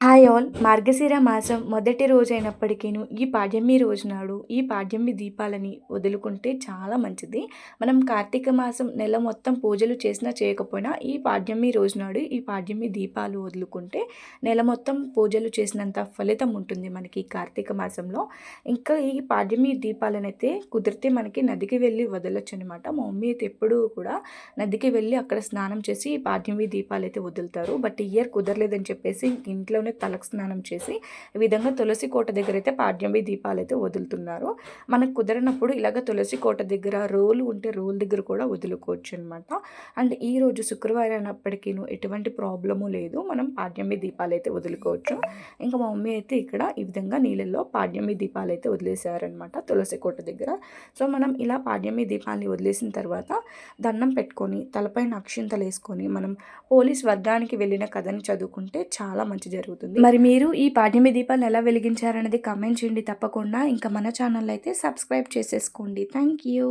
Hi all మార్గశిర మాసం మొదటి రోజు అయినప్పటికీను ఈ పాడ్యమి రోజు నాడు ఈ పాడ్యమి దీపాలని వదులుకుంటే చాలా మంచిది. మనం కార్తీక మాసం నెల మొత్తం పూజలు చేసినా చేయకపోయినా ఈ పాడ్యమి రోజు నాడు ఈ పాడ్యమి దీపాలు వదులుకుంటే నెల మొత్తం పూజలు చేసినంత ఫలితం ఉంటుంది మనకి కార్తీక మాసంలో. ఇంకా ఈ పాడ్యమి దీపాలను అయితే కుదిరితే మనకి నదికి వెళ్ళి వదలొచ్చు అనమాట మా మమ్మీ అయితే ఎప్పుడూ కూడా నదికి వెళ్ళి అక్కడ స్నానం చేసి ఈ పాడ్యమి దీపాలు అయితే వదులుతారు. బట్ ఇయర్ కుదరలేదని చెప్పేసి ఇంట్లోనే తలకు స్నానం చేసి ఈ విధంగా తులసి కోట దగ్గర అయితే పాడ్యమి దీపాలు అయితే వదులుతున్నారు. మనకు కుదరనప్పుడు ఇలాగ తులసి కోట దగ్గర రోలు ఉంటే రోల్ దగ్గర కూడా వదులుకోవచ్చు అనమాట అండ్ ఈ రోజు శుక్రవారం అయినప్పటికీ ఎటువంటి ప్రాబ్లము లేదు. మనం పాడ్యమి దీపాలు అయితే వదులుకోవచ్చు. ఇంకా మా మమ్మీ అయితే ఇక్కడ ఈ విధంగా నీళ్ళల్లో పాడ్యమి దీపాలు అయితే వదిలేసారనమాట తులసి కోట దగ్గర. సో మనం ఇలా పాడ్యమి దీపాలని వదిలేసిన తర్వాత దండం పెట్టుకొని తలపైన అక్షింతలు వేసుకొని మనం పోలీస్ వర్గానికి వెళ్ళిన కథని చదువుకుంటే చాలా మంచి జరుగుతుంది. మరి మీరు ఈ పాడ్యమి దీపాలను ఎలా వెలిగించారనేది కామెంట్ చేయండి తప్పకుండా. ఇంకా మన ఛానల్ అయితే సబ్స్క్రైబ్ చేసేసుకోండి. Thank you